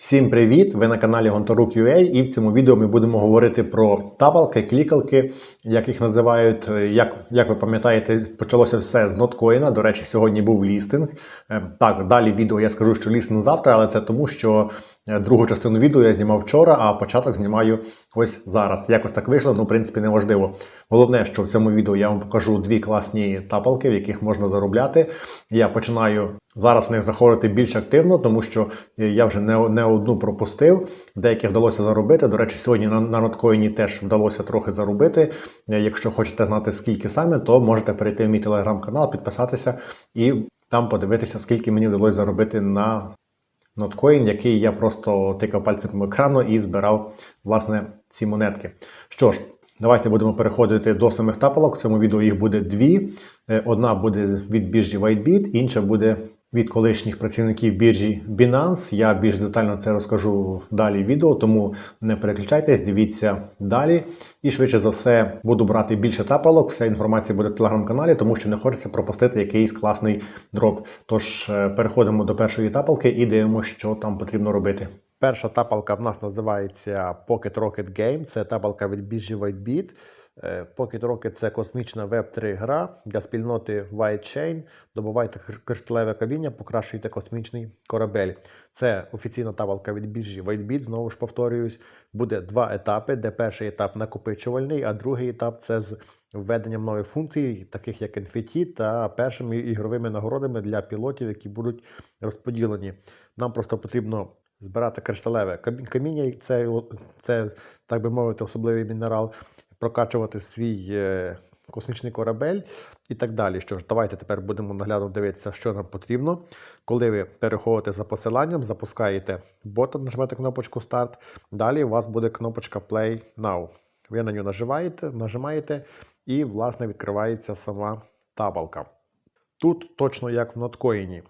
Всім привіт! Ви на каналі Гонторук.ua і в цьому відео ми будемо говорити про тапалки, клікалки, як їх називають. Як, як ви пам'ятаєте, почалося все з ноткоїна. До речі, сьогодні був лістинг. Е, Так, далі відео я скажу, що лістинг завтра, але це тому, що другу частину відео я знімав вчора, а початок знімаю ось зараз. Якось так вийшло, ну в принципі неважливо. Головне, що в цьому відео я вам покажу дві класні тапалки, в яких можна заробляти. Я починаю зараз в них заходити більш активно, тому що я вже не, не одну пропустив. Деякі вдалося заробити. До речі, сьогодні на, на ноткоїні теж вдалося трохи заробити. Е, Якщо хочете знати скільки саме, то можете перейти в мій телеграм-канал, підписатися і там подивитися, скільки мені вдалося заробити на ноткоін, який я просто тикав пальцем по екрану і збирав власне ці монетки. Що ж, давайте будемо переходити до самих тапалок. В цьому відео їх буде дві. Е, Одна буде від біржі WhiteBit, інша буде від колишніх працівників біржі Binance. Я більш детально це розкажу далі в відео, тому не переключайтесь, дивіться далі. І швидше за все буду брати більше тапалок. Вся інформація буде в телеграм-каналі, тому що не хочеться пропустити якийсь класний дроп. Тож е, переходимо до першої тапалки і дивимося, що там потрібно робити. Перша тапалка в нас називається Pocket Rocket Game. Це тапалка від біржі WhiteBit. Е, Pocket Rocket – це космічна веб-3 гра для спільноти White Chain. Добувайте кришталеве каміння, покращуйте космічний корабель. Це офіційна тавалка від біржі WhiteBit, знову ж повторююсь. Буде два етапи, де перший етап накопичувальний, а другий етап це з введенням нових функцій, таких як NFT та першими ігровими нагородами для пілотів, які будуть розподілені. Нам просто потрібно збирати кришталеве каміння, це, це так би мовити, особливий мінерал прокачувати свій е, космічний корабель і так далі. Що ж, давайте тепер будемо наглядно дивитися, що нам потрібно. Коли ви переходите за посиланням, запускаєте бота, нажимаєте кнопочку Старт. Далі у вас буде кнопочка Play Now. Ви на нього нажимаєте, нажимаєте і, власне, відкривається сама табалка. Тут точно як в ноткоїні.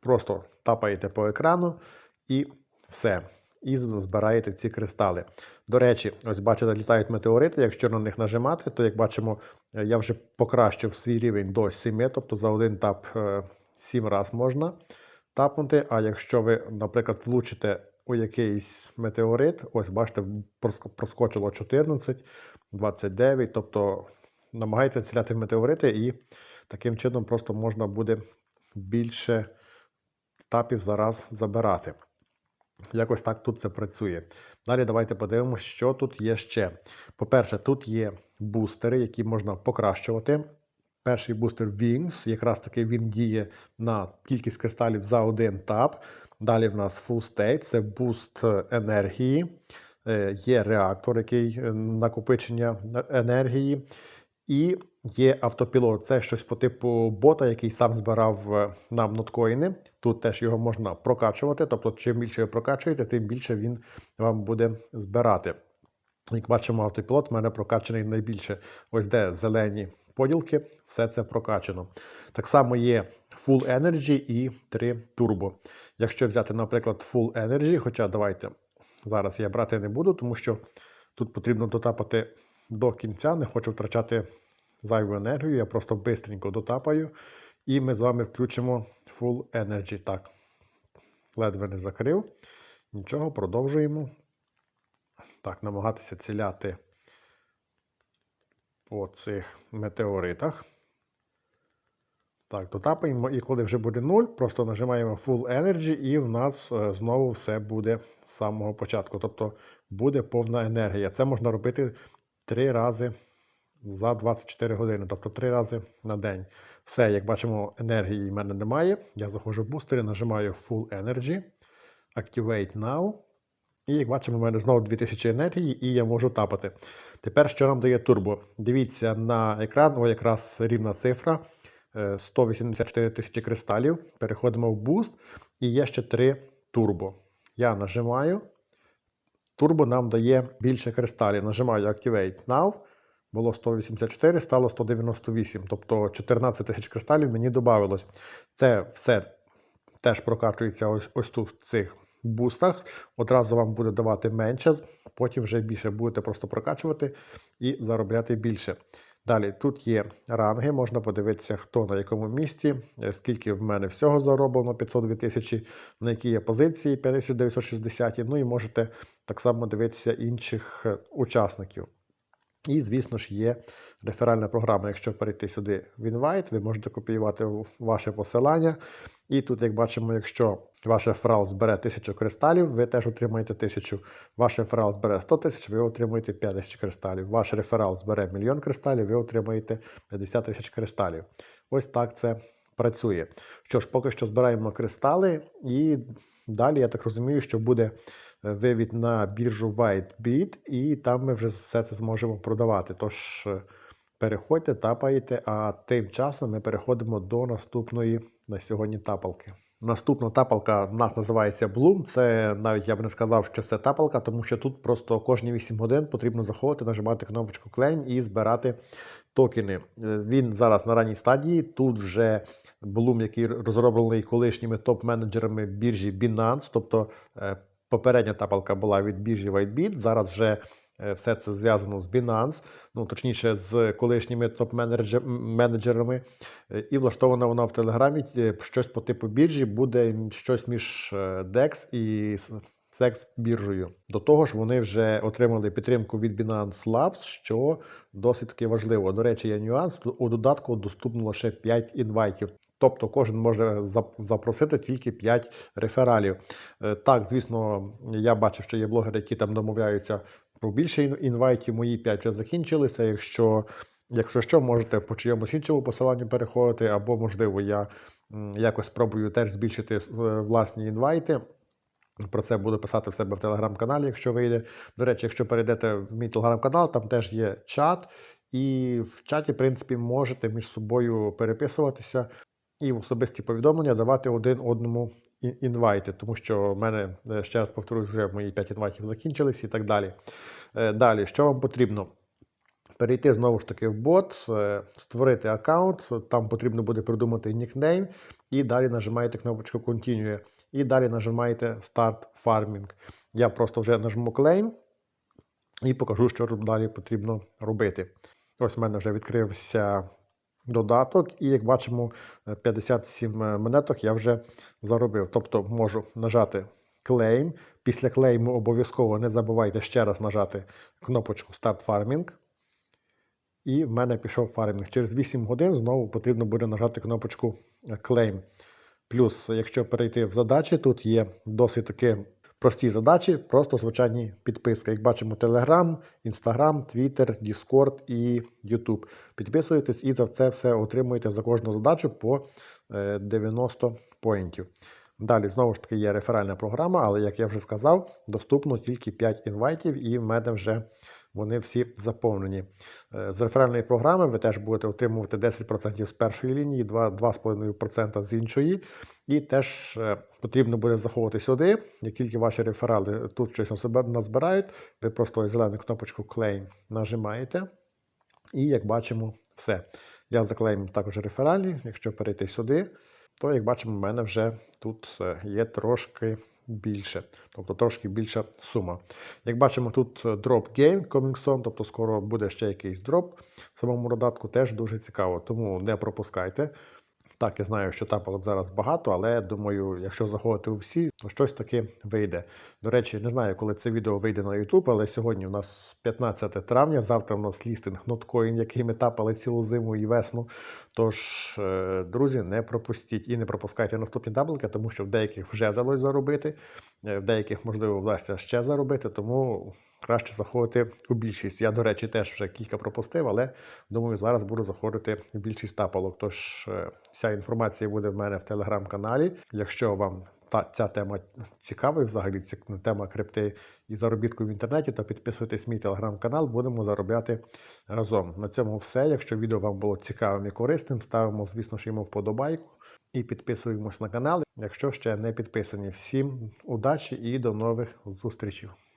Просто тапаєте по екрану і все. І збираєте ці кристали. До речі, ось бачите, літають метеорити. Якщо на них нажимати, то як бачимо, е, я вже покращив свій рівень до 7, тобто за один тап 7 разів можна тапнути. А якщо ви, наприклад, влучите у якийсь метеорит, ось бачите, проскочило 14, 29, тобто намагайтеся ціляти в метеорити, і таким чином просто можна буде більше тапів за раз забирати. Якось так тут це працює. Далі давайте подивимося, що тут є ще. По-перше, тут є бустери, які можна покращувати. Перший бустер Wings, якраз таки він діє на кількість кристалів за один тап. Далі в нас Full State, це буст енергії. Е, Є реактор, який е, накопичення енергії. І є автопілот. Це щось по типу бота, який сам збирав е, нам ноткоїни. Тут теж його можна прокачувати. Тобто, чим більше ви прокачуєте, тим більше він вам буде збирати. Як бачимо, автопілот в мене прокачаний найбільше. Ось де зелені поділки, все це прокачано. Так само є Full Energy і 3 Turbo. Якщо взяти, наприклад, Full Energy, хоча давайте зараз я брати не буду, тому що тут потрібно дотапати до кінця, не хочу втрачати зайву енергію, я просто бистренько дотапаю. І ми з вами включимо Full Energy. Так, ледве не закрив. Нічого, продовжуємо. Так, намагатися ціляти по цих метеоритах. Так, дотапаємо, і коли вже буде 0, просто нажимаємо Full Energy, і в нас е, знову все буде з самого початку. Тобто буде повна енергія. Це можна робити 3 рази за 24 години, тобто 3 рази на день. Все, як бачимо, енергії в мене немає. Я заходжу в бустери, нажимаю Full Energy, Activate Now. І як бачимо, у мене знову 2000 енергії, і я можу тапати. Тепер що нам дає турбо? Дивіться на екран, о, якраз рівна цифра. е, 184 тисячі кристалів. Переходимо в буст. І є ще 3 турбо. Я нажимаю. Турбо нам дає більше кристалів. Нажимаю Activate Now. Було 184, стало 198. Тобто 14 тисяч кристалів мені додавалось. Це все теж прокачується ось, ось тут в цих бустах. Одразу вам буде давати менше, потім вже більше будете просто прокачувати і заробляти більше. Далі тут є ранги, можна подивитися, хто на якому місці, е, скільки в мене всього зароблено, 502 тисячі, на які є позиції 5960, ну і можете так само дивитися інших е, учасників. І, звісно ж, є реферальна програма. Якщо перейти сюди в інвайт, ви можете копіювати ваше посилання. І тут, як бачимо, якщо ваш реферал збере 1000 кристалів, ви теж отримаєте 1000. Ваш реферал збере 100 тисяч, ви отримуєте 5000 кристалів. Ваш реферал збере мільйон кристалів, ви отримаєте 50 тисяч кристалів. Ось так це працює. Що ж, поки що збираємо кристали, і далі я так розумію, що буде е, вивід на біржу WhiteBit, і там ми вже все це зможемо продавати. Тож е, переходьте, тапайте, а тим часом ми переходимо до наступної на сьогодні тапалки. Наступна тапалка в нас називається Bloom. Це навіть я б не сказав, що це тапалка, тому що тут просто кожні 8 годин потрібно заходити, нажимати кнопочку Claim і збирати токени. Е, Він зараз на ранній стадії. Тут вже Bloom, який розроблений колишніми топ-менеджерами біржі Binance, тобто е, попередня тапалка була від біржі WhiteBit, зараз вже е, все це зв'язано з Binance, ну точніше з колишніми топ-менеджерами, Е, і влаштована вона в Телеграмі. Щось по типу біржі буде щось між DEX і секс біржею. До того ж, вони вже отримали підтримку від Binance Labs, що досить таки важливо. До речі, є нюанс. У додатку доступно лише 5 інвайтів. Тобто кожен може запросити тільки 5 рефералів. Е, Так, звісно, я бачив, що є блогери, які там домовляються про більше інвайтів. Мої 5 вже закінчилися. Якщо, якщо що, можете по чиємусь іншому посиланню переходити, або, можливо, я якось спробую теж збільшити е, власні інвайти. Про це буду писати в себе в телеграм-каналі, якщо вийде. До речі, якщо перейдете в мій телеграм-канал, там теж є чат, і в чаті, в принципі, можете між собою переписуватися і в особисті повідомлення давати один одному інвайти, тому що в мене, е, ще раз повторюсь, вже мої 5 інвайтів закінчились і так далі. Е, Далі, що вам потрібно? Перейти знову ж таки в бот, е, створити аккаунт, там потрібно буде придумати нікнейм, і далі нажимаєте кнопочку Continue, і далі нажимаєте Start Farming. Я просто вже нажму Claim і покажу, що далі потрібно робити. Ось в мене вже відкрився додаток, і як бачимо, е, 57 монеток я вже заробив. Тобто можу нажати Claim. Після клейму обов'язково не забувайте ще раз нажати кнопочку Start Farming. І в мене пішов фармінг. Через 8 годин знову потрібно буде нажати кнопочку е, Claim. Плюс, якщо перейти в задачі, тут є досить таки прості задачі, просто звичайні підписки. Як бачимо, Telegram, Instagram, Twitter, Discord і YouTube. Підписуєтесь і за це все отримуєте за кожну задачу по е, 90 поінтів. Далі, знову ж таки, є реферальна програма, але, як я вже сказав, доступно тільки 5 інвайтів, і в мене вже вони всі заповнені. Е, З реферальної програми ви теж будете отримувати 10% з першої лінії, 2,5% з іншої. І теж е, потрібно буде заходити сюди. Як тільки ваші реферали тут щось назбирають, ви просто зелену кнопочку Claim нажимаєте. І як бачимо, все. Я заклеїм також рефералі. Якщо перейти сюди, то як бачимо, в мене вже тут е, є трошки більше, тобто трошки більша сума. Як бачимо, тут е, drop game coming soon, тобто скоро буде ще якийсь дроп в самому додатку, теж дуже цікаво, тому не пропускайте. Так, я знаю, що тапалок зараз багато, але думаю, якщо заходити у всі, то щось таки вийде. До речі, не знаю, коли це відео вийде на YouTube, але сьогодні у нас 15 травня, завтра у нас лістинг Notcoin, який ми тапали цілу зиму і весну. Тож, е, друзі, не пропустіть і не пропускайте наступні даблики, тому що в деяких вже вдалося заробити, е, в деяких, можливо, вдасться ще заробити, тому краще заходити у більшість. Я, до речі, теж вже кілька пропустив, але думаю, зараз буду заходити в більшість тапалок. Тож е, вся інформація буде в мене в телеграм-каналі. Якщо вам та ця тема цікава, і взагалі ці, тема крипти і заробітку в інтернеті, то підписуйтесь мій телеграм-канал, будемо заробляти разом. На цьому все. Якщо відео вам було цікавим і корисним, ставимо, звісно ж, йому вподобайку і підписуємось на канал, якщо ще не підписані. Всім удачі і до нових зустрічей!